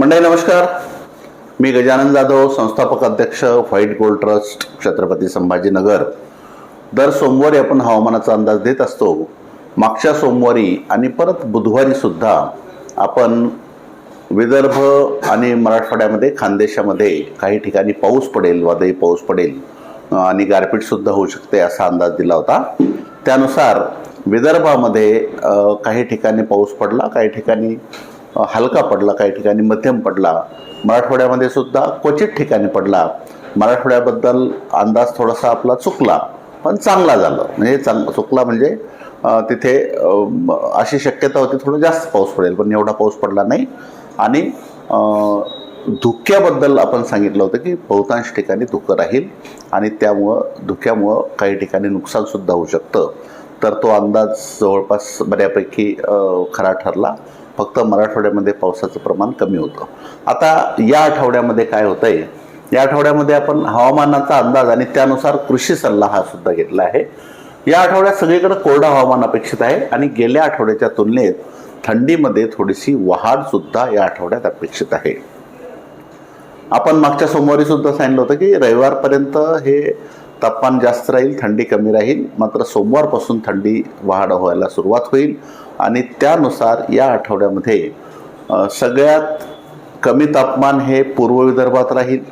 मंडळी नमस्कार. मी गजानन जाधव संस्थापक अध्यक्ष white gold trust Chhatrapati Sambhajinagar. दर सोमवारी आपण हवामानाचा अंदाज देत असतो. मागच्या सोमवारी आणि परत बुधवारी सुद्धा आपण विदर्भ आणि मराठवाड्यामध्ये खानदेशामध्ये काही ठिकाणी पाऊस पडेल वादळी पाऊस पडेल आणि गारपीटसुद्धा होऊ शकते असा अंदाज दिला होता. त्यानुसार विदर्भामध्ये काही ठिकाणी पाऊस पडला काही ठिकाणी हलका पडला काही ठिकाणी मध्यम पडला. मराठवाड्यामध्ये सुद्धा क्वचित ठिकाणी पडला. मराठवाड्याबद्दल अंदाज थोडासा आपला चुकला पण चांगला झालं. म्हणजे चांग चुकला म्हणजे तिथे अशी शक्यता होती थोडं जास्त पाऊस पडेल पण एवढा पाऊस पडला नाही. आणि धुक्याबद्दल आपण सांगितलं होतं की बहुतांश ठिकाणी धुकं राहील आणि त्यामुळं धुक्यामुळं काही ठिकाणी नुकसानसुद्धा होऊ शकतं. तर तो अंदाज जवळपास बऱ्यापैकी खरा ठरला. फक्त मराठवाड्यामध्ये पावसाचं प्रमाण कमी होतं. आता या आठवड्यामध्ये काय होतंय? या आठवड्यामध्ये आपण हवामानाचा अंदाज आणि त्यानुसार कृषी सल्ला हा सुद्धा घेतला आहे. या आठवड्यात सगळीकडे कोरडं हवामान अपेक्षित आहे आणि गेल्या आठवड्याच्या तुलनेत थंडीमध्ये थोडीशी वाढ सुद्धा या आठवड्यात अपेक्षित आहे. आपण मागच्या सोमवारी सुद्धा सांगितलं होतं की रविवारपर्यंत हे तापमान जास्त राहील थंडी कमी राहील मात्र सोमवारपासून थंडी वाढ व्हायला सुरुवात होईल. आणि त्यानुसार या आठवड्यामध्ये सगळ्यात कमी तापमान हे पूर्व विदर्भात राहील.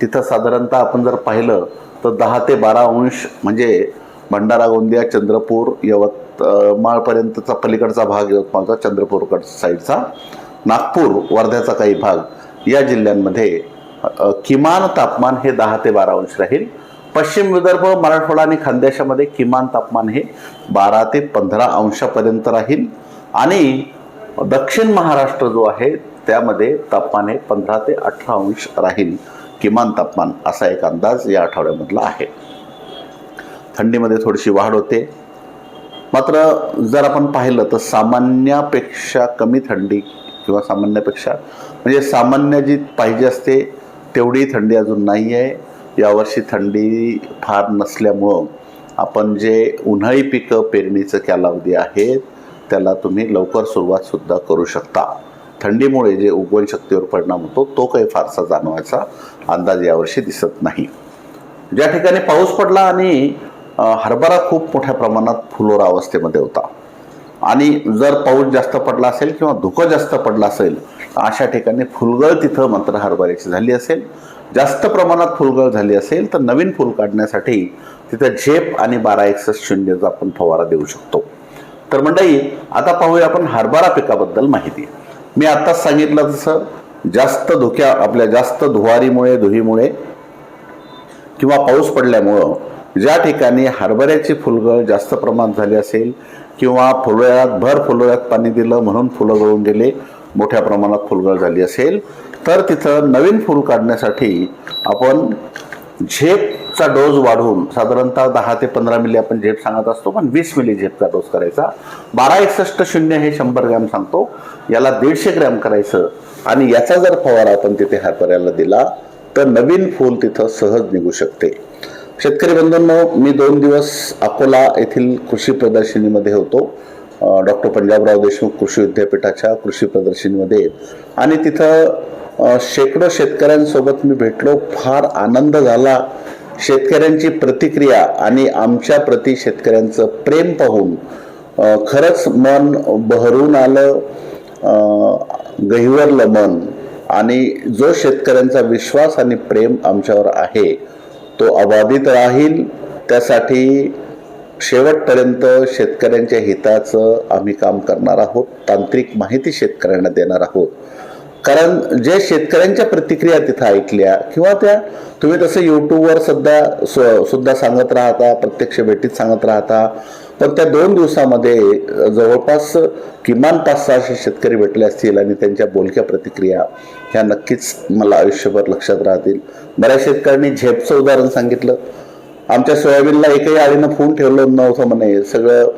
तिथं साधारणतः आपण जर पाहिलं तर दहा ते बारा अंश म्हणजे भंडारा गोंदिया चंद्रपूर यवतमाळपर्यंतचा पलीकडचा भाग यवतमाळचा चंद्रपूरकड साईडचा नागपूर वर्ध्याचा काही भाग या जिल्ह्यांमध्ये किमान तापमान हे दहा ते बारा अंश राहील. पश्चिम विदर्भ मराठवाडा आणि खानदेशामध्ये किमान तापमान हे बारा ते पंधरा अंशापर्यंत राहील. आणि दक्षिण महाराष्ट्र जो आहे त्यामध्ये तापमान हे पंधरा ते अठरा अंश राहील. किमान तापमान असा एक अंदाज या आठवड्यामधला आहे. थंडीमध्ये थोडीशी वाढ होते. मात्र जर आपण पाहिलं तर सामान्यापेक्षा कमी थंडी किंवा सामान्यापेक्षा म्हणजे सामान्य जी पाहिजे असते तेवढी थंडी अजून नाही आहे यावर्षी थंडी फार नसल्यामुळं आपण जे उन्हाळी पिकं पेरणीचं कालावधी आहे त्याला तुम्ही लवकर सुरुवातसुद्धा करू शकता. थंडीमुळे जे उगवण शक्तीवर परिणाम होतो तो काही फारसा जाणवायचा अंदाज यावर्षी दिसत नाही. ज्या ठिकाणी पाऊस पडला आणि हरभरा खूप मोठ्या प्रमाणात फुलोरा अवस्थेमध्ये होता. आणि जर पाऊस जास्त पडला असेल किंवा धुकं जास्त पडलं असेल तर अशा ठिकाणी फुलगळ तिथं मात्र हरभऱ्याची झाली असेल. जास्त प्रमाणात फुलगळ झाली असेल तर नवीन फुल काढण्यासाठी तिथं झेप आणि बारा एकसष्ट शून्यचा आपण फवारा देऊ शकतो. तर मंडळी आता पाहूया आपण हरभरा पिकाबद्दल माहिती. मी आत्ताच सांगितलं जसं जास्त धुक्या आपल्या जास्त धुवारीमुळे धुहीमुळे किंवा पाऊस पडल्यामुळं ज्या ठिकाणी हरभऱ्याची फुलगळ जास्त प्रमाणात झाली असेल किंवा फुलोळ्यात भर फुलोळ्यात पाणी दिलं म्हणून फुलं गळून गेले मोठ्या प्रमाणात फुलगळ झाली असेल तर तिथं नवीन फूल काढण्यासाठी आपण झेपचा डोस वाढवून साधारणतः दहा ते पंधरा मिली आपण झेप सांगत असतो पण वीस मिली झेपचा डोस करायचा. बारा एकसष्ट शून्य हे शंभर ग्रॅम सांगतो. याला दीडशे ग्रॅम करायचं आणि याचा जर फवारा आपण तिथे हरभऱ्याला दिला तर नवीन फूल तिथं सहज निघू शकते. शेतकरी बंधूंनो मी दोन दिवस अकोला येथील कृषी प्रदर्शनीमध्ये होतो. डॉक्टर पंजाबराव देशमुख कृषी विद्यापीठाच्या कृषी प्रदर्शनीमध्ये. आणि तिथं शेकडो शेतकऱ्यांसोबत मी भेटलो. फार आनंद झाला. शेतकऱ्यांची प्रतिक्रिया आणि आमच्या प्रति शेतकऱ्यांचं प्रेम पाहून खरंच मन बहरून आलं गहिवरलं मन. आणि जो शेतकऱ्यांचा विश्वास आणि प्रेम आमच्यावर आहे तो अबाधित राहील. त्यासाठी शेवटपर्यंत शेतकऱ्यांच्या हिताचं आम्ही काम करणार आहोत. तांत्रिक माहिती शेतकऱ्यांना देणार आहोत. कारण जे शेतकऱ्यांच्या प्रतिक्रिया तिथं ऐकल्या किंवा त्या तुम्ही तसं यूट्यूबवर सध्या सुद्धा सांगत राहता प्रत्यक्ष भेटीत सांगत राहता पण त्या दोन दिवसामध्ये जवळपास किमान पाच सहाशे शेतकरी भेटले असतील आणि त्यांच्या बोलक्या प्रतिक्रिया ह्या नक्कीच मला आयुष्यभर लक्षात राहतील. बऱ्याच शेतकऱ्यांनी झेपचं उदाहरण सांगितलं. आमच्या सोयाबीनला एकही आळीनं फोन ठेवलं नव्हतं म्हणे. सगळं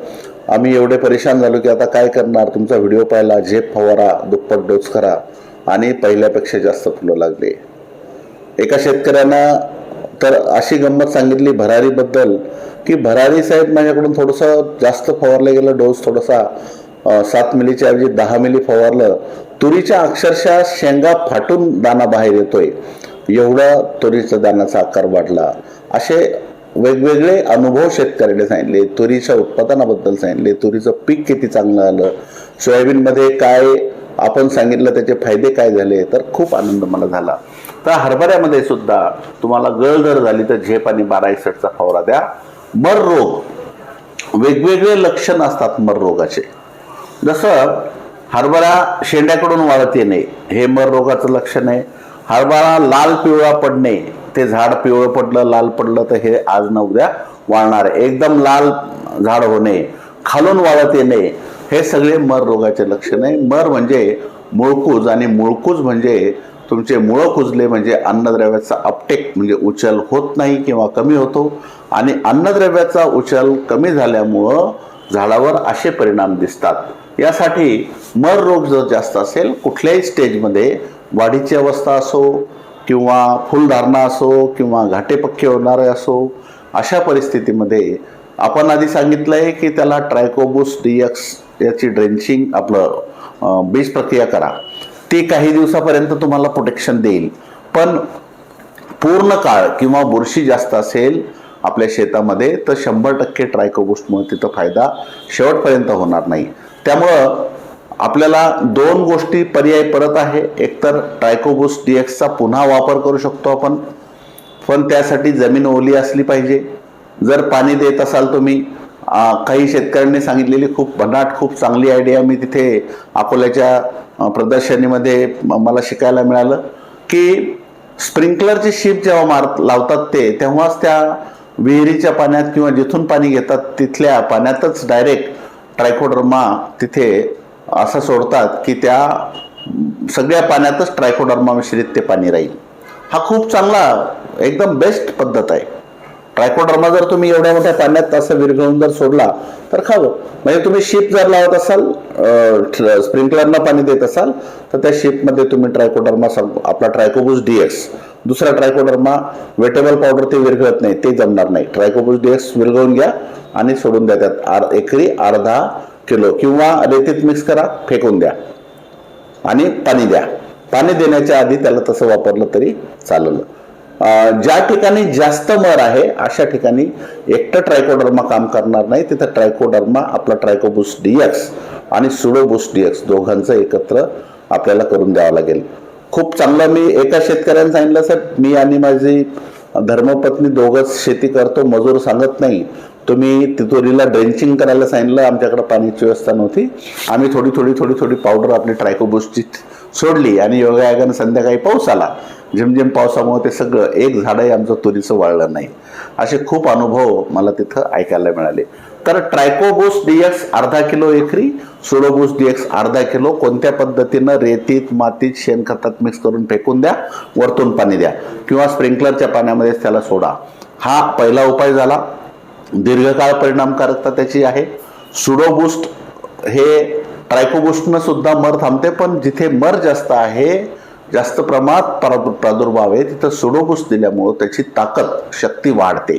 आम्ही एवढे परेशान झालो की आता काय करणार? तुमचा व्हिडिओ पाहिला झेप फवारा दुप्पट डोस करा. आणि पहिल्यापेक्षा जास्त फुलं लागले. एका शेतकऱ्यांना तर अशी गंमत सांगितली भरारीबद्दल की भरारी साहेब माझ्याकडून थोडंसं जास्त फवारलं गेलं डोस थोडासा सात मिलीच्या ऐवजी दहा मिली फवारलं. तुरीच्या अक्षरशः शेंगा फाटून दाना बाहेर येतोय. एवढा तुरीचा दाण्याचा आकार वाढला. असे वेगवेगळे अनुभव शेतकऱ्याने सांगितले तुरीच्या उत्पादनाबद्दल सांगितले तुरीचं पीक किती चांगलं आलं सोयाबीनमध्ये काय आपण सांगितलं त्याचे फायदे काय झाले तर खूप आनंद मला झाला. तर हरभऱ्यामध्ये सुद्धा तुम्हाला गळ जर झाली तर झेप आणि बारा एकसठचा फवारा द्या. मर रोग वेगवेगळे लक्षण असतात मर रोगाचे. जसं हरभरा शेंड्याकडून वाळत येणे हे मर रोगाचं लक्षण आहे. हरभरा लाल पिवळा पडणे ते झाड पिवळं पडलं लाल पडलं तर हे आज न उद्या वाळणार आहे. एकदम लाल झाड होणे खालून वाळत येणे हे सगळे मर रोगाचे लक्षण आहे. मर म्हणजे मुळकूज आणि मुळकूज म्हणजे तुमचे मुळं कुजले म्हणजे अन्नद्रव्याचा अपटेक म्हणजे उचल होत नाही किंवा कमी होतो. आणि अन्नद्रव्याचा उचल कमी झाल्यामुळं झाडावर असे परिणाम दिसतात. यासाठी मर रोग जर जास्त असेल कुठल्याही स्टेजमध्ये वाढीची अवस्था असो किंवा फुलधारणा असो किंवा घाटेपक्के होणारे असो अशा परिस्थितीमध्ये आपण आधी सांगितलं आहे की त्याला ट्रायकोबुस डीएक्स याची ड्रेंचिंग आपलं बीज प्रक्रिया करा. ती काही दिवसापर्यंत तुम्हाला प्रोटेक्शन देईल. पण पूर्ण काळ किंवा बुरशी जास्त असेल आपल्या शेतामध्ये तर शंभर टक्के ट्रायकोबुस्टमुळे तिथं फायदा शेवटपर्यंत होणार नाही. त्यामुळं आपल्याला दोन गोष्टी पर्याय परत आहे. एकतर ट्रायकोबुस्ट डीएक्सचा पुन्हा वापर करू शकतो आपण पण त्यासाठी जमीन ओली असली पाहिजे. जर पाणी देत असाल तुम्ही काही शेतकऱ्यांनी सांगितलेली खूप भन्नाट खूप चांगली आयडिया मी तिथे अकोल्याच्या प्रदर्शनीमध्ये मला शिकायला मिळालं की स्प्रिंकलरची शिप जेव्हा मार लावतात ते तेव्हाच त्या विहिरीच्या पाण्यात किंवा जिथून पाणी घेतात तिथल्या पाण्यातच डायरेक्ट ट्रायकोडर्मा तिथे असं सोडतात की त्या सगळ्या पाण्यातच ट्रायकोडर्मा मिश्रित ते पाणी राहील. हा खूप चांगला एकदम बेस्ट पद्धत आहे. ट्रायकोडर्मा जर तुम्ही एवढ्या मोठ्या पाण्यात असं विरघळून जर सोडला तर खावं म्हणजे तुम्ही शिप जर लावत असाल स्प्रिंकलरनं पाणी देत असाल तर त्या शिपमध्ये तुम्ही ट्रायकोडर्मा आपला ट्रायकोबुस डीएक्स दुसरा ट्रायकोडर्मा वेटेबल पावडर ते विरघळत नाही ते जमणार नाही. ट्रायकोबुस डीएक्स विरघळून घ्या आणि सोडून द्या त्यात. आर एकरी अर्धा किलो किंवा रेतीत मिक्स करा फेकून द्या. आणि पाणी द्या. पाणी देण्याच्या आधी त्याला तसं वापरलं तरी चालेल. ज्या ठिकाणी जास्त मर आहे अशा ठिकाणी एकटं ट्रायकोडर्मा काम करणार नाही. तिथं ट्रायकोडर्मा आपला ट्रायकोबुस डीएक्स आणि सुडोबुस डीएक्स दोघांचं एकत्र आपल्याला करून द्यावं लागेल. खूप चांगलं मी एका शेतकऱ्याने सांगितलं सर मी आणि माझी धर्मपत्नी दोघंच शेती करतो मजूर सांगत नाही. तुम्ही तितोरीला ड्रेंचिंग करायला सांगितलं आमच्याकडे पाण्याची व्यवस्था नव्हती. आम्ही थोडी थोडी थोडी थोडी पावडर आपली ट्रायकोबुसची सोडली आणि योगायोगाने संध्याकाळी पाऊस आला. झिमझिम पावसामुळे ते सगळं एक झाडही आमचं तुरीचं वाळलं नाही. असे खूप अनुभव मला तिथं ऐकायला मिळाले. तर ट्रायकोबोस डीएक्स अर्धा किलो एकरी सुडोबोस डीएक्स अर्धा किलो कोणत्या पद्धतीनं रेतीत मातीत शेणखतात मिक्स करून फेकून द्या वरतून पाणी द्या किंवा स्प्रिंकलरच्या पाण्यामध्ये त्याला सोडा. हा पहिला उपाय झाला. दीर्घकाळ परिणामकारकता त्याची आहे. सुडोबुस्ट हे ट्रायकोबुस्टनं सुद्धा मर थांबते पण जिथे मर जास्त आहे जास्त प्रमाणात प्रादु प्रादुर्भाव आहे. तिथं सुडोकूस दिल्यामुळं त्याची ताकद शक्ती वाढते.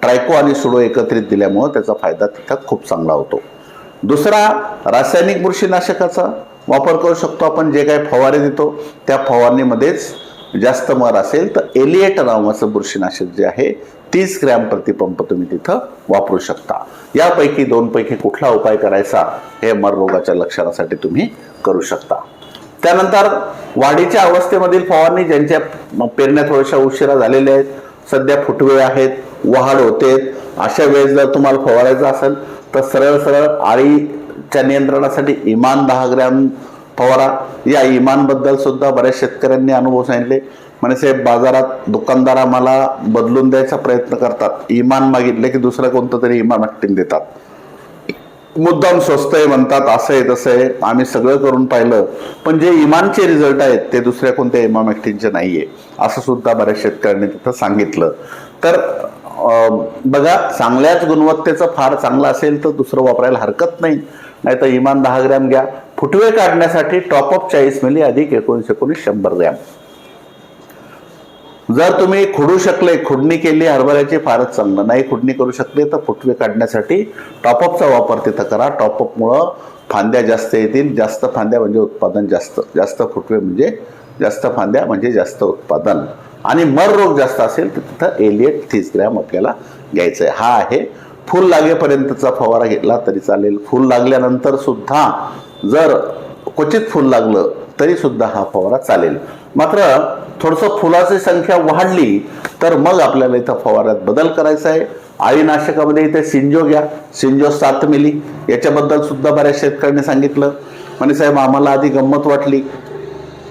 ट्रायको आणि सुडो एकत्रित दिल्यामुळं त्याचा फायदा तिथं खूप चांगला होतो. दुसरा रासायनिक बुरशीनाशकाचा वापर करू शकतो आपण. जे काही फवारे देतो त्या फवारणीमध्येच जास्त मर असेल तर एलिएट नावाचं बुरशीनाशक जे आहे तीस ग्रॅम प्रतिपंप तुम्ही तिथं वापरू शकता. यापैकी दोनपैकी कुठला उपाय करायचा हे मर रोगाच्या लक्षणासाठी तुम्ही करू शकता. त्यानंतर वाढीच्या अवस्थेमधील फवारणी ज्यांच्या पेरण्या थोड्याशा उशिरा झालेल्या आहेत सध्या फुटवे आहेत वहाड होते. अशा वेळेस जर तुम्हाला फवारायचं असेल तर सरळ सरळ आळीच्या नियंत्रणासाठी इमान दहा ग्रॅम फवारा. या इमानबद्दल सुद्धा बऱ्याच शेतकऱ्यांनी अनुभव सांगितले. म्हणजे साहेब बाजारात दुकानदार आम्हाला बदलून द्यायचा प्रयत्न करतात. इमान मागितले की दुसरं कोणतं तरी इमान अट्टीन देतात. मुद्दाम स्वस्त आहे म्हणतात असं आहे तसं आहे. आम्ही सगळं करून पाहिलं. पण जे इमानचे रिझल्ट आहेत ते दुसऱ्या कोणत्या इमामॅक्टीनचे नाही आहे असं सुद्धा बऱ्याच शेतकऱ्यांनी तिथं सांगितलं. तर बघा चांगल्याच गुणवत्तेचं फार चांगलं असेल तर दुसरं वापरायला हरकत नाही. नाही तर इमान दहा ग्रॅम घ्या. फुटवे काढण्यासाठी टॉपअप चाळीस मिली अधिक एकोणीस एकोणीस शंभर ग्रॅम. जर तुम्ही खुडू शकले खुडणी केली हरभऱ्याची फारच चांगलं नाही खुडणी करू शकले तर फुटवे काढण्यासाठी टॉपअपचा वापर तिथं करा. टॉपअपमुळं फांद्या जास्त येतील. जास्त फांद्या म्हणजे उत्पादन जास्त. जास्त फुटवे म्हणजे जास्त फांद्या म्हणजे जास्त उत्पादन. आणि मर रोग जास्त असेल तर तिथं एलिएट तीस ग्रॅम आपल्याला घ्यायचं आहे हा आहे. फुल लागेपर्यंतचा फवारा घेतला तरी चालेल. फुल लागल्यानंतर सुद्धा जर क्वचित फुल लागलं तरी सुद्धा हा फवारा चालेल. मात्र थोडंसं फुलाची संख्या वाढली तर मग आपल्याला इथं फवाऱ्यात बदल करायचा आहे. आळीनाशकामध्ये इथे सिंजो घ्या. सिंजो सात मिली. याच्याबद्दल सुद्धा बऱ्याच शेतकऱ्यांनी सांगितलं. म्हणे साहेब आम्हाला आधी गंमत वाटली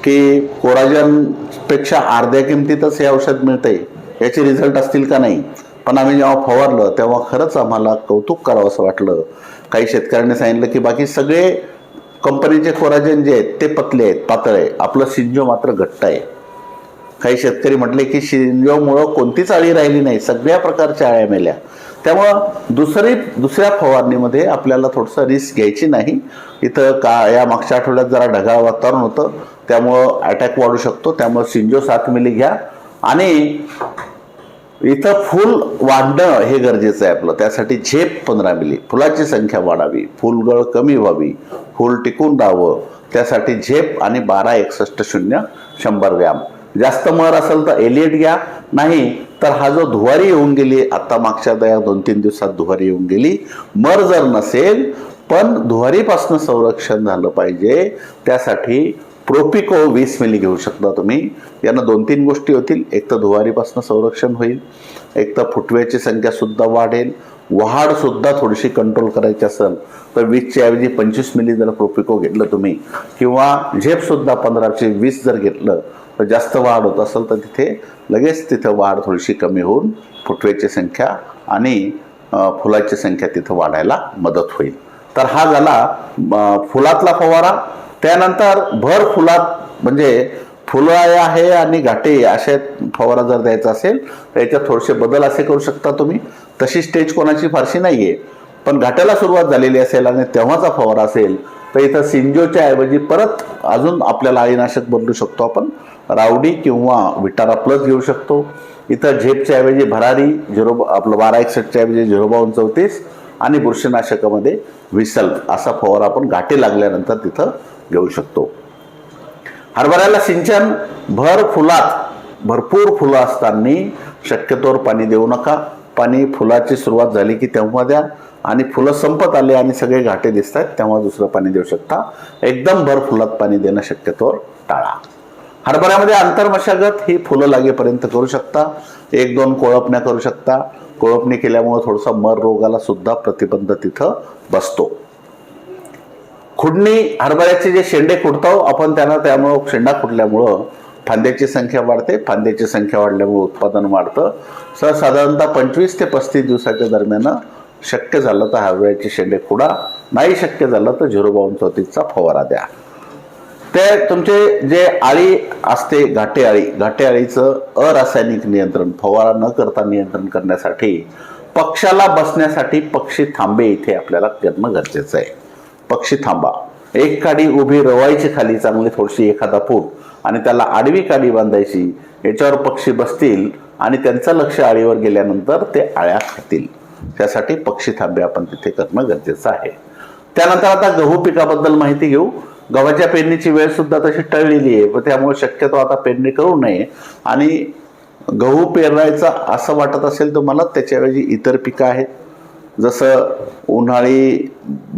की कोराजनपेक्षा अर्ध्या किमतीतच हे औषध मिळते याचे रिझल्ट असतील का नाही? पण आम्ही जेव्हा फवारलं तेव्हा खरंच आम्हाला कौतुक करावं असं वाटलं. काही शेतकऱ्यांनी सांगितलं की बाकी सगळे कंपनीचे कोराजन जे आहेत ते पतले आहेत पातळ आहे आपलं सिंजो मात्र घट्ट आहे. काही शेतकरी म्हटले की शिंजोमुळं कोणतीच आळी राहिली नाही सगळ्या प्रकारच्या आळ्या मेल्या. त्यामुळं दुसरी दुसऱ्या फवारणीमध्ये आपल्याला थोडंसं रिस्क घ्यायची नाही. इथं का या मागच्या आठवड्यात जरा ढगाळ वातावरण होतं. त्यामुळं अटॅक वाढू शकतो. त्यामुळं सिंजो सात मिली घ्या. आणि इथं फुल वाढणं हे गरजेचं आहे आपलं. त्यासाठी झेप पंधरा मिली. फुलाची संख्या वाढावी. फुलगळ कमी व्हावी. फुल टिकून राहावं. त्यासाठी झेप आणि बारा एकसष्ट शून्य शंभर ग्रॅम. जास्त मर असेल तर एलिएट घ्या. नाही तर हा जो धुवारी येऊन गेली आत्ता मागच्या दया दोन तीन दिवसात धुवारी येऊन गेली. मर जर नसेल पण धुवारीपासून संरक्षण झालं पाहिजे. त्यासाठी प्रोपिको वीस मिली घेऊ शकता तुम्ही. यानं दोन तीन गोष्टी होतील. एक तर धुवारीपासून संरक्षण होईल. एक तर फुटव्याची संख्यासुद्धा वाढेल. वाढसुद्धा थोडीशी कंट्रोल करायची असेल तर वीसच्या ऐवजी पंचवीस मिली जर प्रोपिको घेतलं तुम्ही किंवा झेपसुद्धा पंधराशे वीस जर घेतलं तर जास्त वाढ होत असेल तर तिथे लगेच तिथं वाढ थोडीशी कमी होऊन फुटव्याची संख्या आणि फुलाची संख्या तिथं वाढायला मदत होईल. तर हा झाला फुलातला फवारा. त्यानंतर भर फुलात म्हणजे फुलं आहे आणि घाटे असे फवारा जर द्यायचा असेल तर याच्यात थोडेसे बदल असे करू शकता तुम्ही. तशी स्टेज कोणाची फारशी नाही आहे पण घाट्याला सुरुवात झालेली असेल आणि तेव्हाचा फवारा असेल तर इथं सिंजोच्या ऐवजी परत अजून आपल्याला अळीनाशक बदलू शकतो आपण. रावडी किंवा विटारा प्लस घेऊ शकतो. इथं झेपच्या ऐवजी भरारी झिरो आपलं बारा एकसष्टच्या ऐवजी झिरो बावन्न चौतीस आणि बुरशीनाशकामध्ये विसल असा फवारा आपण घाटे लागल्यानंतर तिथं घेऊ शकतो. हरभऱ्याला सिंचन भर फुलात भरपूर फुलं असताना शक्यतोवर पाणी देऊ नका. पाणी फुलाची सुरुवात झाली की तेव्हा द्या आणि फुलं संपत आले आणि सगळे घाटे दिसत आहेत तेव्हा दुसरं पाणी देऊ शकता. एकदम भर फुलात पाणी देणं शक्यतोवर टाळा. हरभऱ्यामध्ये आंतरमशागत ही फुलं लागेपर्यंत करू शकता. एक दोन कोळपण्या करू शकता. कोळपणी केल्यामुळे थोडासा मर रोगाला सुद्धा प्रतिबंध तिथं बसतो. खुडणी हरभऱ्याचे जे शेंडे खुडतो आपण त्यांना त्यामुळं शेंडा खुडल्यामुळं फांद्याची संख्या वाढते. फांद्याची संख्या वाढल्यामुळे उत्पादन वाढतं. सर साधारणतः पंचवीस ते पस्तीस दिवसाच्या दरम्यान शक्य झालं तर हरभऱ्याचे शेंडे खुडा. नाही शक्य झालं तर झिरो बावन्न चौतीसचा फवारा द्या. ते तुमचे जे आळी असते घाटे आळी घाटे आळीचं अरासायनिक नियंत्रण फवारा न करता नियंत्रण करण्यासाठी पक्षाला बसण्यासाठी पक्षी थांबे इथे आपल्याला करणं गरजेचं आहे. पक्षी थांबा. एक काडी उभी रवायची खाली चांगली थोडीशी एखादा फूट आणि त्याला आडवी काडी बांधायची. याच्यावर पक्षी बसतील आणि त्यांचं लक्ष आळीवर गेल्यानंतर ते आळ्या खातील. त्यासाठी पक्षी थांबे आपण तिथे करणं गरजेचं आहे. त्यानंतर आता गहू पिकाबद्दल माहिती घेऊ. गव्हाच्या पेरणीची वेळ सुद्धा तशी टळलेली आहे व त्यामुळे शक्यतो आता पेरणी करू नये. आणि गहू पेरायचा असं वाटत असेल तुम्हाला त्याच्याऐवजी इतर पिकं आहेत. जसं उन्हाळी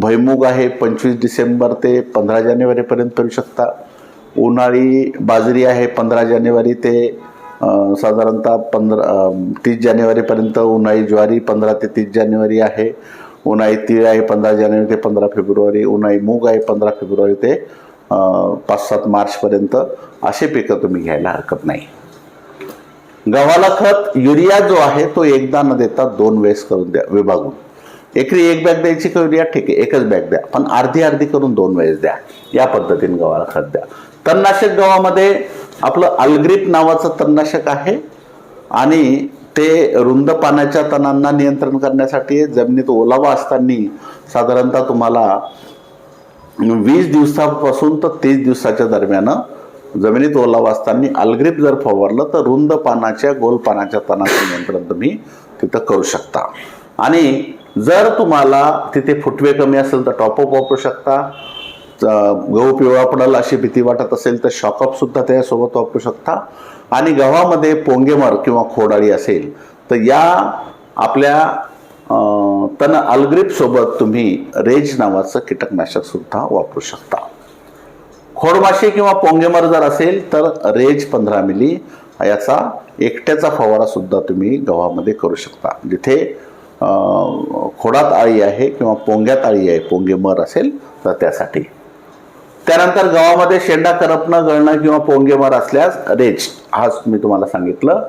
भैमुग आहे पंचवीस डिसेंबर ते पंधरा जानेवारीपर्यंत पेरू शकता. उन्हाळी बाजरी आहे पंधरा जानेवारी ते साधारणतः पंधरा तीस जानेवारीपर्यंत उन्हाळी ज्वारी पंधरा ते तीस जानेवारी आहे. उन्हाळी तीळ आहे पंधरा जानेवारी ते पंधरा फेब्रुवारी. उन्हाळी मूग आहे पंधरा फेब्रुवारी ते पाच सात मार्चपर्यंत असे पिकं तुम्ही घ्यायला हरकत नाही. गव्हाला खत युरिया जो आहे तो एकदा न देता दोन वेळेस करून द्या विभागून. एकरी एक बॅग द्यायची करूया ठीक आहे एकच बॅग द्या. पण अर्धी अर्धी करून दोन वेळेस द्या. या पद्धतीने गव्हाला खत द्या. तणनाशक गव्हामध्ये आपलं अल्ग्रिप नावाचं तणनाशक आहे आणि ते रुंद पाण्याच्या तणांना नियंत्रण करण्यासाठी जमिनीत ओलावा असताना साधारणतः तुम्हाला वीस दिवसापासून तर तीस दिवसाच्या दरम्यान जमिनीत ओलावा असताना अल्ग्रिप जर फवारलं तर रुंद पानाच्या गोल पानाच्या तणाचं नियंत्रण तुम्ही तिथं करू शकता. आणि जर तुम्हाला तिथे फुटवे कमी असेल तर टॉपअप वापरू शकता. च- गहू पिवळा पडेल अशी भीती वाटत असेल तर शॉकअप सुद्धा त्याच्यासोबत वापरू शकता. आणि गव्हामध्ये पोंगेमर किंवा खोडाळी असेल तर या आपल्या तन अल्ग्रिपसोबत तुम्ही रेज नावाचं कीटकनाशक सुद्धा वापरू शकता. खोडमाशी किंवा पोंगेमर जर असेल तर रेज पंधरा मिली याचा एकट्याचा फवारा सुद्धा तुम्ही गव्हामध्ये करू शकता. जिथे खोडात आळी आहे किंवा पोंग्यात आळी आहे पोंगे मर असेल तर त्यासाठी. त्यानंतर गव्हामध्ये शेंडा करपणं गळणं किंवा पोंगे मर असल्यास रेच हाच मी तुम्हाला सांगितलं.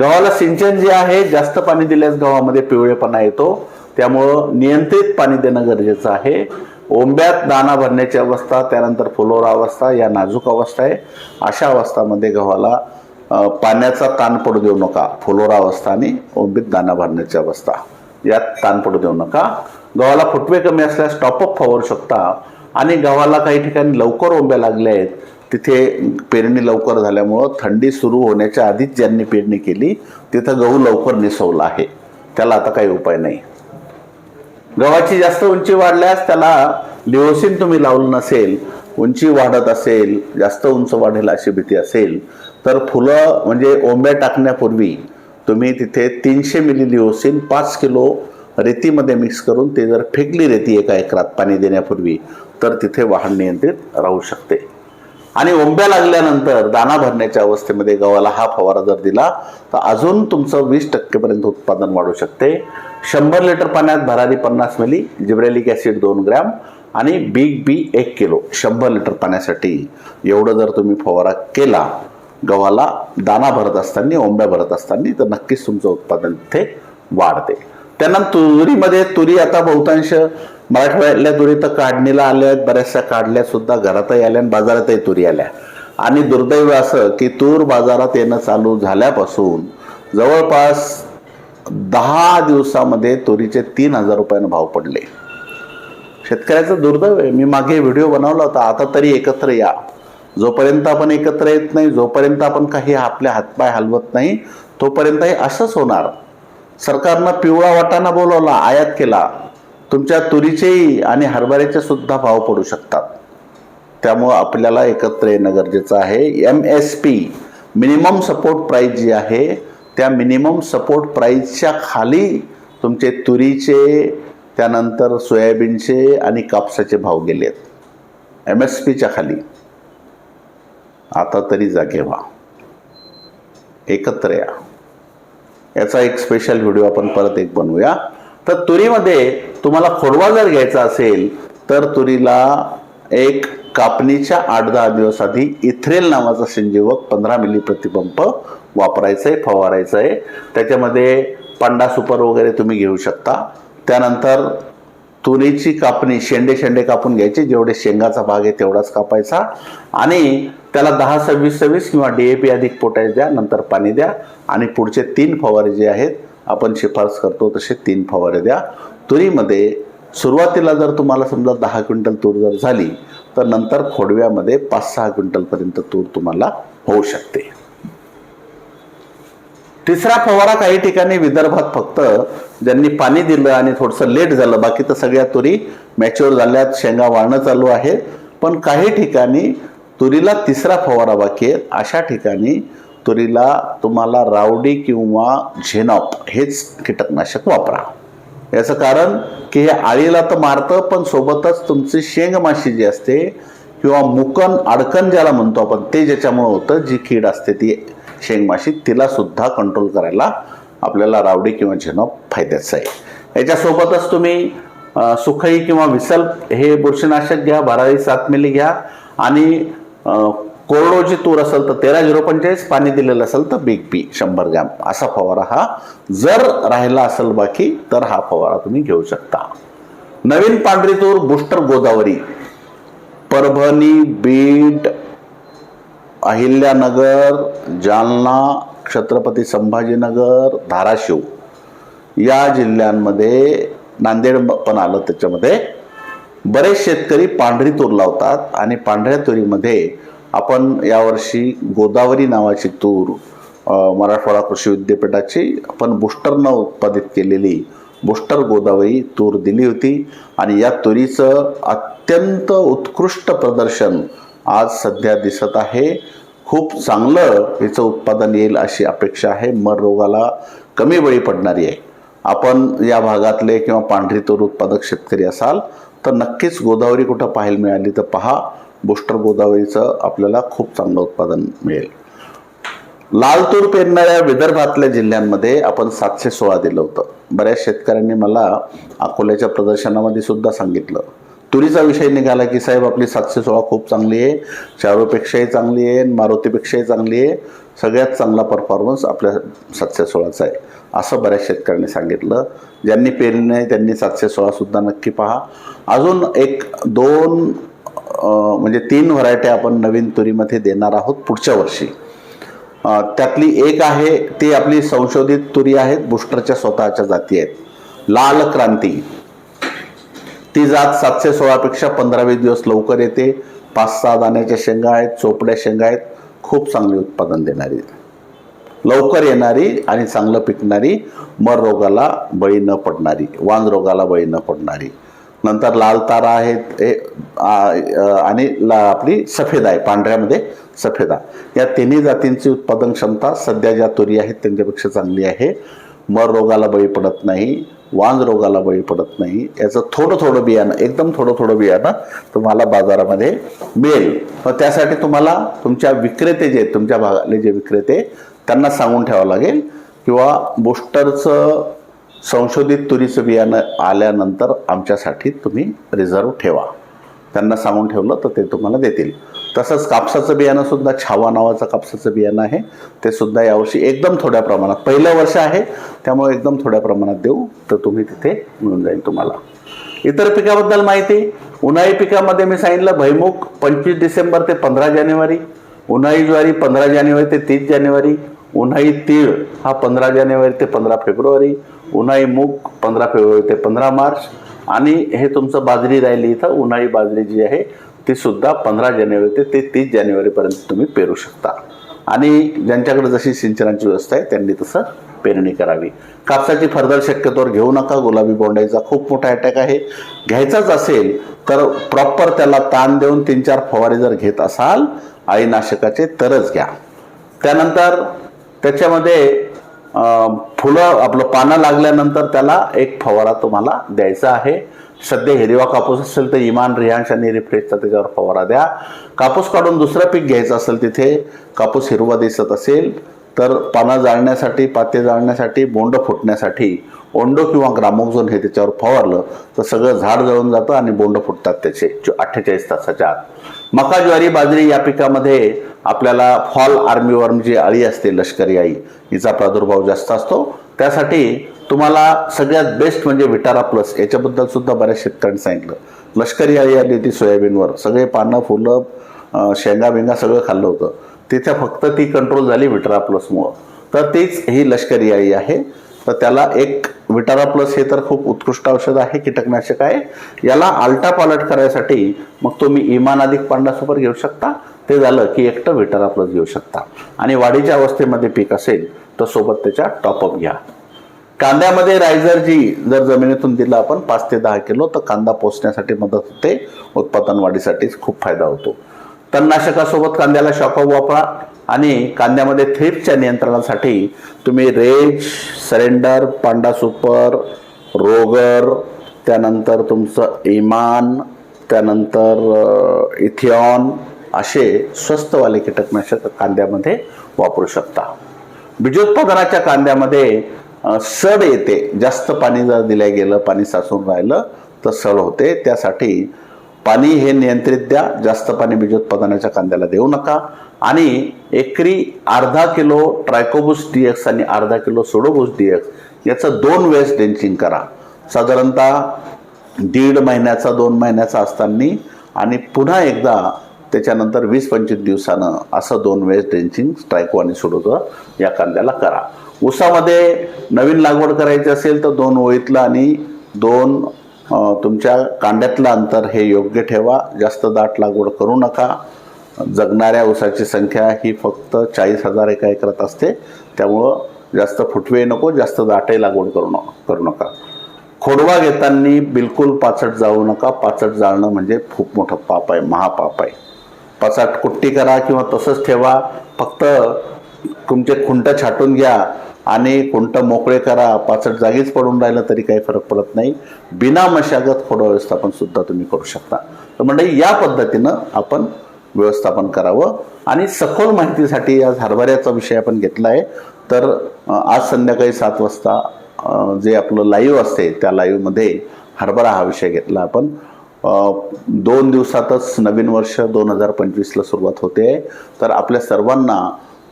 गव्हाला सिंचन जे आहे जास्त पाणी दिल्यास गव्हामध्ये पिवळेपणा येतो. त्यामुळं नियंत्रित पाणी देणं गरजेचं आहे. ओंब्यात दाना भरण्याची अवस्था त्यानंतर फुलोरा अवस्था या नाजूक अवस्था आहे. अशा अवस्थामध्ये गव्हाला पाण्याचा ताण पडू देऊ नका. फुलोरा अवस्था आणि ओंबीत दाना भरण्याची अवस्था. यात ताण पडू देऊ नका. गव्हाला फुटवे कमी असल्यास टॉपअप फवारू शकता. आणि गव्हाला काही ठिकाणी लवकर ओंब्या लागल्या आहेत. तिथे पेरणी लवकर झाल्यामुळं थंडी सुरू होण्याच्या आधीच ज्यांनी पेरणी केली तिथं गहू लवकर निसवला आहे. त्याला आता काही उपाय नाही. गव्हाची जास्त उंची वाढल्यास त्याला लिओसिन तुम्ही लावलं नसेल उंची वाढत असेल जास्त उंच वाढेल अशी भीती असेल तर फुलं म्हणजे ओंब्या टाकण्यापूर्वी तुम्ही तिथे तीनशे मिली लिओसिन पाच किलो रेतीमध्ये मिक्स करून ते जर फेकली रेती एका एकरात पाणी देण्यापूर्वी तर तिथे वाहन नियंत्रित राहू शकते. आणि ओंब्या लागल्यानंतर दाना भरण्याच्या अवस्थेमध्ये गव्हाला हा फवारा जर दिला तर अजून तुमचं वीस टक्केपर्यंत उत्पादन वाढू शकते. शंभर लिटर पाण्यात भरारी पन्नास मिली जिब्रेलिक ॲसिड दोन ग्रॅम आणि बिग बी एक किलो शंभर लिटर पाण्यासाठी. एवढं जर तुम्ही फवारा केला गव्हाला दाना भरत असताना ओंब्या भरत असताना तर नक्कीच तुमचं उत्पादन तिथे वाढते. त्यानंतर तुरीमध्ये तुरी आता बहुतांश मराठवाड्यातल्या तुरी तर काढणीला आल्या आहेत बऱ्याचशा काढल्या सुद्धा घरातही आल्या आणि बाजारातही तुरी आल्या. आणि दुर्दैव असं की तूर बाजारात येणं चालू झाल्यापासून जवळपास दहा दिवसामध्ये तुरीचे तीन हजार रुपयानं भाव पडले. शेतकऱ्याचं दुर्दैव आहे. मी मागे व्हिडिओ बनवला होता आता तरी एकत्र या. जोपर्यंत आपण एकत्र येत नाही जोपर्यंत आपण काही आपले हातपाय हलवत नाही तोपर्यंतही असंच होणार. सरकारनं पिवळा वाटाणा बोलवला आयात केला. तुमच्या तुरीचेही आणि हरभऱ्याचे सुद्धा भाव पडू शकतात. त्यामुळं आपल्याला एकत्र येणं गरजेचं आहे. M S P minimum support price जी आहे त्या मिनिमम सपोर्ट प्राईजच्या खाली तुमचे तुरीचे त्यानंतर सोयाबीनचे आणि कापसाचे भाव गेले आहेत एम एस पीच्या खाली. आता तरी जागे व्हा एकत्र या. याचा एक स्पेशल व्हिडिओ आपण परत एक बनवूया. तर तुरीमध्ये तुम्हाला खोडवा जर घ्यायचा असेल तर तुरीला एक कापणीच्या आठ दहा दिवस आधी इथ्रेल नावाचा संजीवक पंधरा मिली प्रतिपंप वापरायचं आहे फवारायचं आहे त्याच्यामध्ये पांडा सुपर वगैरे तुम्ही घेऊ शकता. त्यानंतर तुरीची कापणी शेंडे शेंडे कापून घ्यायचे. जेवढे शेंगाचा भाग आहे तेवढाच कापायचा. आणि त्याला दहा सव्वीस सव्वीस किंवा डी ए पी अधिक पोटॅश द्या नंतर पाणी द्या. आणि पुढचे तीन फवारे जे आहेत आपण शिफारस करतो तसे तीन फवारे द्या. तुरीमध्ये सुरुवातीला जर तुम्हाला समजा दहा क्विंटल तूर जर झाली तर नंतर खोडव्यामध्ये पाच सहा क्विंटलपर्यंत तूर तुम्हाला होऊ शकते. तिसरा फवारा काही ठिकाणी विदर्भात फक्त ज्यांनी पाणी दिलं आणि थोडंसं लेट झालं बाकी तर सगळ्या तुरी मॅच्युअर झाल्यात शेंगा वाळणं चालू आहे. पण काही ठिकाणी तुरीला तिसरा फवारा बाकी आहे. अशा ठिकाणी तुरीला तुम्हाला रावडी किंवा झेनॉप हेच कीटकनाशक वापरा. याचं कारण की हे आळीला तर मारतं पण सोबतच तुमची शेंग माशी जी असते किंवा मुकन अडकण ज्याला म्हणतो आपण ते ज्याच्यामुळं होतं जी कीड असते ती शेंगमाशी तिला सुद्धा कंट्रोल करायला आपल्याला रावडी किंवा झेनॉप फायद्याचं आहे. याच्यासोबतच तुम्ही सुखई किंवा विसल हे बुरशीनाशक घ्या भरारी सात मिली घ्या आणि कोरडोची तूर असेल तर तेरा झिरो पंचेचाळीस पाणी दिलेलं असेल तर बिग पी शंभर ग्रॅम. असा फवारा हा जर राहिला असेल बाकी तर हा फवारा तुम्ही घेऊ शकता. नवीन पांढरी तूर बुस्टर गोदावरी. परभणी बीड अहिल्यानगर जालना छत्रपती संभाजीनगर धाराशिव. या जिल्ह्यांमध्ये नांदेड पण आलं त्याच्यामध्ये बरेच शेतकरी पांढरी तूर लावतात आणि पांढऱ्या तुरीमध्ये आपण यावर्षी गोदावरी नावाची तूर मराठवाडा कृषी विद्यापीठाची आपण बुस्टरनं उत्पादित केलेली बुस्टर गोदावरी तूर दिली होती आणि या तुरीचं अत्यंत उत्कृष्ट प्रदर्शन आज सध्या दिसत आहे. खूप चांगलं याचं उत्पादन येईल अशी अपेक्षा आहे. मर रोगाला कमी बळी पडणारी आहे. आपण या भागातले किंवा पांढरी तूर उत्पादक शेतकरी असाल तर नक्कीच गोदावरी कुठं पाहायला मिळाली तर पहा. बुस्टर गोदावरीचं आपल्याला खूप चांगलं उत्पादन मिळेल. लाल तूर पेरणाऱ्या विदर्भातल्या जिल्ह्यांमध्ये आपण सातशे सोळा दिलं होतं. बऱ्याच शेतकऱ्यांनी मला अकोल्याच्या प्रदर्शनामध्ये सुद्धा सांगितलं. तुरीचा विषय निघाला की साहेब आपली सातशे सोळा खूप चांगली आहे. चारोपेक्षाही चांगली आहे मारुतीपेक्षाही चांगली आहे. सगळ्यात चांगला परफॉर्मन्स आपल्या सातशे सोळाचा आहे. असं बऱ्याच शेतकऱ्यांनी सांगितलं. ज्यांनी पेरली नाही त्यांनी सातशे सोळासुद्धा नक्की पहा. अजून एक दोन म्हणजे तीन व्हरायटी आपण नवीन तुरीमध्ये देणार आहोत पुढच्या वर्षी. त्यातली एक आहे ती आपली संशोधित तुरी आहेत बुस्टरच्या स्वतःच्या जाती आहेत. लाल क्रांती. ती जात सातशे सोळापेक्षा पंधरावीस दिवस लवकर येते. पाच सहा दाण्याच्या शेंगा आहेत चोपड्या शेंगा आहेत खूप चांगले उत्पादन देणारी. लवकर येणारी आणि चांगलं पिकणारी मर रोगाला बळी न पडणारी वांज रोगाला बळी न पडणारी. नंतर लाल तारा आहेत हे आणि ला आपली सफेद आहे पांढऱ्यामध्ये सफेदा या तिन्ही जातींची उत्पादन क्षमता सध्या ज्या तुरी आहेत त्यांच्यापेक्षा चांगली आहे. मर रोगाला बळी पडत नाही वांज रोगाला बळी पडत नाही. याचं थोडं थोडं बियाणं एकदम थोडं थोडं बियाणं तुम्हाला बाजारामध्ये मिळेल. मग त्यासाठी तुम्हाला तुमच्या विक्रेते जे आहेत, तुमच्या भागातले जे विक्रेते त्यांना सांगून ठेवावं लागेल. किंवा बुस्टरचं संशोधित तुरीचं बियाणं आल्यानंतर आमच्यासाठी तुम्ही रिझर्व ठेवा. त्यांना सांगून ठेवलं तर ते तुम्हाला देतील. तसंच कापसाचं बियाणंसुद्धा छावा नावाचं कापसाचं बियाणं आहे. ते सुद्धा यावर्षी एकदम थोड्या प्रमाणात पहिलं वर्ष आहे त्यामुळे एकदम थोड्या प्रमाणात देऊ तर तुम्ही तिथे मिळून जाईल तुम्हाला. इतर पिकाबद्दल माहिती उन्हाळी पिकामध्ये मी सांगितलं भैमुख पंचवीस डिसेंबर ते पंधरा जानेवारी. उन्हाळी ज्वारी पंधरा जानेवारी ते तीस जानेवारी उन्हाळी तीळ हा पंधरा जानेवारी ते पंधरा फेब्रुवारी उन्हाळी मूग पंधरा फेब्रुवारी ते पंधरा मार्च आणि हे तुमचं बाजरी राहिली इथं उन्हाळी बाजरी जी आहे ती सुद्धा पंधरा जानेवारी ते तीस जानेवारीपर्यंत तुम्ही पेरू शकता. आणि ज्यांच्याकडे जशी सिंचनाची व्यवस्था आहे त्यांनी तसं पेरणी करावी. कापसाची फर्दर शक्यतोवर घेऊ नका. गुलाबी बोंडाईचा खूप मोठा अटॅक आहे. घ्यायचाच असेल तर प्रॉपर त्याला ताण देऊन तीन चार फवारे जर घेत असाल आईनाशकाचे तरच घ्या. त्यानंतर त्याच्यामध्ये फुलं आपलं पानं लागल्यानंतर त्याला एक फवारा तुम्हाला द्यायचा आहे. सध्या हिरवा कापूस असेल तर इमान रिहांश आणि रिफ्रेशचा त्याच्यावर फवारा द्या. कापूस काढून दुसरं पीक घ्यायचं असेल तिथे कापूस हिरवा दिसत असेल तर पानं जाळण्यासाठी पाते जाळण्यासाठी बोंड फुटण्यासाठी ओंडो किंवा ग्रामोक्झोन हे त्याच्यावर फवारलं तर सगळं झाड जळून जातं आणि बोंड फुटतात त्याचे अठ्ठेचाळीस तासाच्या आत. मका ज्वारी बाजरी या पिकामध्ये आपल्याला फॉल आर्मीवर्म जी अळी असते लष्करी आई हिचा प्रादुर्भाव जास्त असतो. त्यासाठी तुम्हाला सगळ्यात बेस्ट म्हणजे विटारा प्लस याच्याबद्दल सुद्धा बऱ्याच शेतकऱ्यांनी सांगितलं. लष्करी अळी आली होती सोयाबीनवर सगळे पानं फुलं शेंगा बिंगा सगळं खाल्लं होतं. तिथे फक्त ती कंट्रोल झाली विटारा प्लसमुळं तर तीच ही लष्करी आई आहे. तर त्याला एक विटारा प्लस हे तर खूप उत्कृष्ट औषध आहे कीटकनाशक आहे. याला आलटा पालट करायसाठी मग तुम्ही इमान अधिक पांडासोबत घेऊ शकता. ते झालं की एकटं विटारा प्लस घेऊ शकता. आणि वाढीच्या अवस्थेमध्ये पीक असेल तर सोबत त्याच्या टॉपअप घ्या. कांद्यामध्ये रायझर जी जर जमिनीतून दिला आपण पाच ते दहा किलो तर कांदा पोचण्यासाठी मदत होते. उत्पादन वाढीसाठीच खूप फायदा होतो. तणनाशकासोबत कांद्याला शॉकअप वापरा आणि कांद्यामध्ये थ्रिप्सच्या नियंत्रणासाठी तुम्ही raise surrender Panda super Rogor त्यानंतर तुमचं इमान त्यानंतर इथिऑन असे स्वस्तवाले कीटकनाशक कांद्यामध्ये वापरू शकता. बीजोत्पादनाच्या कांद्यामध्ये सड येते. जास्त पाणी जर दिलं गेलं पाणी साचून राहिलं तर सड होते. त्यासाठी पाणी हे नियंत्रित द्या जास्त पाणी बीज उत्पादनाच्या कांद्याला देऊ नका. आणि एकरी अर्धा किलो ट्रायकोबुस डीएक्स आणि अर्धा किलो सोडोबुस डीएक्स याचं दोन वेळेस डेंचिंग करा. साधारणतः दीड महिन्याचा दोन महिन्याचा असताना आणि पुन्हा एकदा त्याच्यानंतर वीस पंचवीस दिवसानं असं दोन वेळेस ड्रेंचिंग स्ट्रायको आणि सोडोचं या कांद्याला करा. ऊसामध्ये नवीन लागवड करायची असेल तर दोन ओळीतलं आणि दोन तुमच्या कांड्यातलं अंतर हे योग्य ठेवा. जास्त दाट लागवड करू नका. जगणाऱ्या ऊसाची संख्या ही फक्त चाळीस हजार एका एकरात असते. त्यामुळं जास्त फुटवे नको जास्त दाटही लागवड करू न करू नका. खोडवा घेताना बिलकुल पाचट जाऊ नका. पाचट जाळणं म्हणजे खूप मोठं पाप आहे महापाप आहे. पाचाट कुट्टी करा किंवा तसंच ठेवा. फक्त तुमचे खुंट छाटून घ्या. आणि कोणतं मोकळे करा पाचट जागीच पडून राहिलं तरी काही फरक पडत नाही. बिना मशागत खोडं व्यवस्थापन सुद्धा तुम्ही करू शकता. तर म्हणजे या पद्धतीनं आपण व्यवस्थापन करावं. आणि सखोल माहितीसाठी आज हरभऱ्याचा विषय आपण घेतला आहे तर आज संध्याकाळी सात वाजता जे आपलं लाईव्ह असते त्या लाईव्हमध्ये हरभरा हा विषय घेतला आपण. दोन दिवसातच नवीन वर्ष दोन हजार पंचवीसला सुरुवात होते. तर आपल्या सर्वांना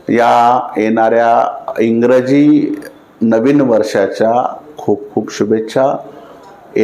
या येणाऱ्या इंग्रजी नवीन वर्षाच्या खूप खूप शुभेच्छा.